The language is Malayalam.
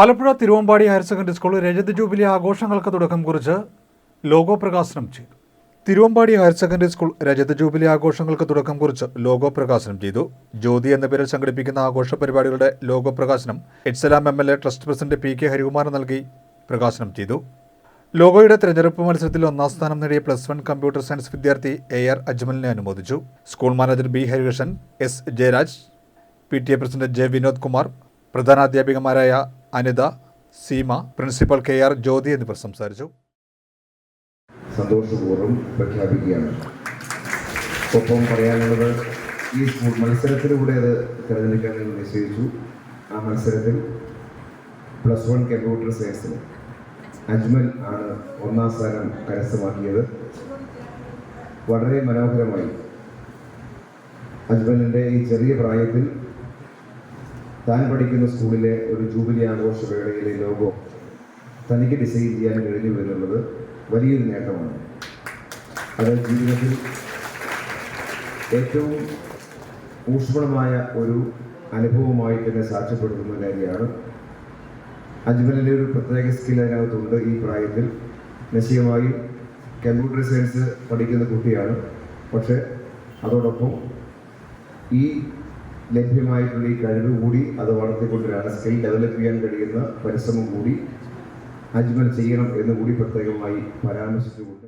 Alappuzha Thiruvambadi higher secondary school രജത ജൂബിലി ആഘോഷങ്ങൾക്ക് തുടക്കം കുറിച്ച് ലോഗോ പ്രകാശനം ചെയ്തു. തിരുവമ്പാടി ഹയർ സെക്കൻഡറി സ്കൂൾ രജത ജൂബിലി ആഘോഷങ്ങൾക്ക് തുടക്കം കുറിച്ച് ലോഗോ പ്രകാശനം ചെയ്തു. ജ്യോതി എന്ന പേരിൽ സംഘടിപ്പിക്കുന്ന ആഘോഷ പരിപാടികളുടെ ലോഗോ പ്രകാശനം എഡ്സലാം M L A trust president P K Harikumar നൽകി പ്രകാശനം ചെയ്തു. ലോഗോയുടെ തെരഞ്ഞെടുപ്പ് മത്സരത്തിൽ ഒന്നാം സ്ഥാനം നേടിയ പ്ലസ് വൺ കമ്പ്യൂട്ടർ സയൻസ് വിദ്യാർത്ഥി എ ആർ അജ്മലിനെ അനുമോദിച്ചു. School manager B Harikrishnan S Jayaraj P T A president J Vinod Kumar പ്രധാനാധ്യാപികമാരായ Anitha Seema principal K R Jyothi എന്നിവർ സംസാരിച്ചു. സന്തോഷപൂർവം പ്രഖ്യാപിക്കുകയാണ്. ഒപ്പം പറയാനുള്ളത് ഈ സ്കൂൾ മത്സരത്തിലൂടെ അത് തിരഞ്ഞെടുക്കാൻ ഞങ്ങൾ നിശ്ചയിച്ചു. ആ മത്സരത്തിൽ പ്ലസ് വൺ കമ്പ്യൂട്ടർ സയൻസിൽ അജ്മൽ ആണ് ഒന്നാം സ്ഥാനം കരസ്ഥമാക്കിയത്. വളരെ മനോഹരമായി അജ്മലിന്റെ ഈ ചെറിയ പ്രായത്തിൽ താൻ പഠിക്കുന്ന സ്കൂളിലെ ഒരു ജൂബിലി ആഘോഷ വേളയിലെ ലോഗോ തനിക്ക് ഡിസൈൻ ചെയ്യാൻ കഴിഞ്ഞു എന്നുള്ളത് വലിയൊരു നേട്ടമാണ്. അത് ജീവിതത്തിൽ ഏറ്റവും ഊഷ്മളമായ ഒരു അനുഭവമായി തന്നെ സാക്ഷ്യപ്പെടുത്തുന്ന കാര്യമാണ്. അജ്മലിന്റെ ഒരു പ്രത്യേക സ്കിൽ അതിനകത്തുണ്ട് ഈ പ്രായത്തിൽ. നിശ്ചയമായും കമ്പ്യൂട്ടർ സയൻസ് പഠിക്കുന്ന കുട്ടിയാണ്. പക്ഷെ അതോടൊപ്പം ഈ ലഭ്യമായിട്ടുള്ള ഈ കഴിവ് കൂടി അത് വളർത്തിക്കൊണ്ടുവരാണ് സ്കിൽ ഡെവലപ്പ് ചെയ്യാൻ കഴിയുന്ന പരിശ്രമം കൂടി അജ്മൽ ചെയ്യണം എന്ന് കൂടി പ്രത്യേകമായി പരാമർശിച്ചുകൊണ്ട്